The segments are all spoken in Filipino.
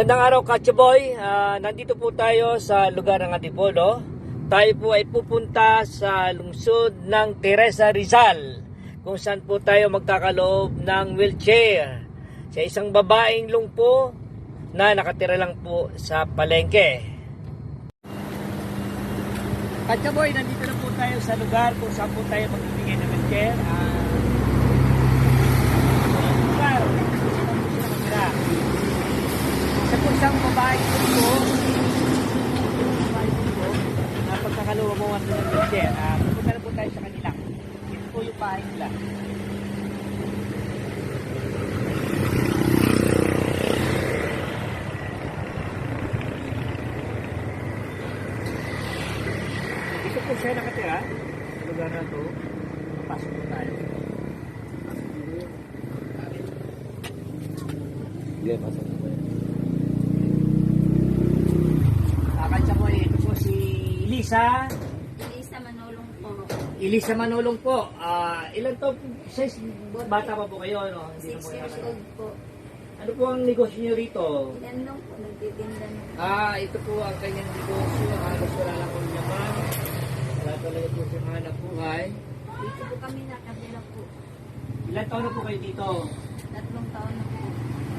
Magandang araw, Kachaboy. Ah, nandito po tayo sa lugar ng Antipolo. Tayo po ay pupunta sa lungsod ng Teresa Rizal kung saan po tayo magkakaloob ng wheelchair sa isang babaeng lungpo na nakatira lang po sa palengke. Kachaboy, nandito na po tayo sa lugar kung saan po tayo magbibigay ng wheelchair. Ah, lugar, kung saan po sila matira. Sa po po ito, babae po ito, na pagkakaluwa mo ang ng wheelchair, uh, pupunta na po tayo sa kanila. Ito po yung bahay nila. Dito po siya nakatira, sa lugar na to. Pasok po tayo. Sige, pasok na tayo. Kakantsa mo ito po si Lisa. Elisa Manulong po. Elisa Manulong po. Ah, ilan to? Size, bata pa po kayo, no? 6 po years old po. Ano po ang negosyo niyo rito? Yan lang po, nagtitinda na. Ah, ito po ang kanyang negosyo. Halos wala lang po naman. Wala talaga po siyang hanap buhay. Dito po kami nakabila po. Ilan taon na po kayo dito? Tatlong taon na po.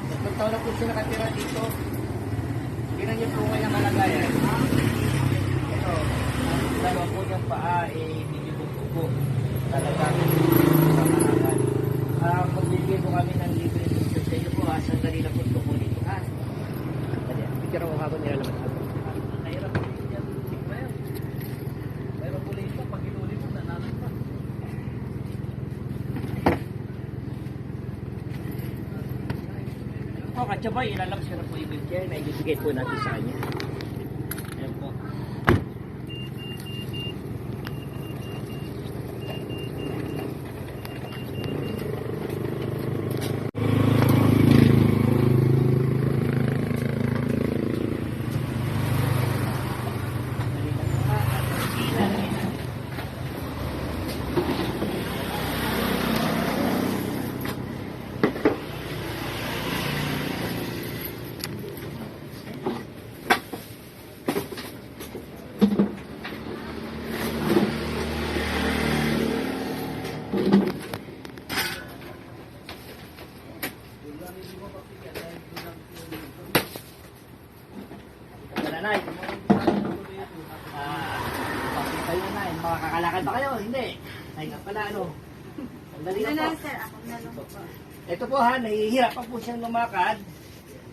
Tatlong taon na po siya nakatira dito. Tingnan niyo po kanyang kalagayan. Ito, ang dalawa po niyang paa, eh, medyo bukbo po. Talagang kamahalan. Ah, magbibigay po kami ng libre dito sa inyo po, ha. Sandali na po dito, ha. Sandali, picture ako habang nilalaman ako. Nahirap po yan. Mayroon po ito, pag inulit mo, nanalo pa. O, katsabay, ilalabas ko na po yung wheelchair na ibibigay po natin sa kanya. Nanay, ah, kayo nanay? Makakakalakad ba kayo? Hindi. Ay nga pala, ano? Sandali na po. sir, ako na lang po. Ito po ha, nahihirapan po siyang lumakad.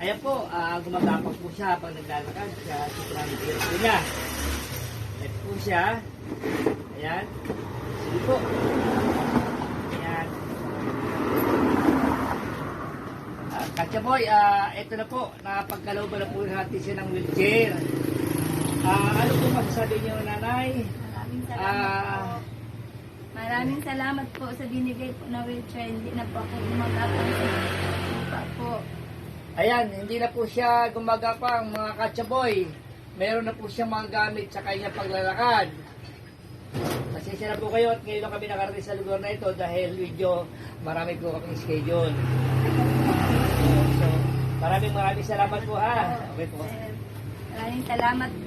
Ayan po, ah, gumagapag po siya pag naglalakad siya. Sobrang hirap po niya. Ito po siya. Ayan. Sige po. Ayan. Uh, Katya Boy, ah, ito na po, nakapagkalooban na po natin siya ng wheelchair. Ah, ano po masasabi niyo nanay? Maraming salamat Ah. po. Maraming salamat po sa binigay po na wheelchair. Hindi na po ako gumagapang sa lupa po. Ayan, hindi na po siya gumagapang mga katsaboy. Meron na po siya mga gamit sa kanyang paglalakad. Pasensya na po kayo at ngayon kami nakarating sa lugar na ito dahil video marami po kaming schedule. So, maraming maraming salamat po ha. Okay po. Maraming salamat po.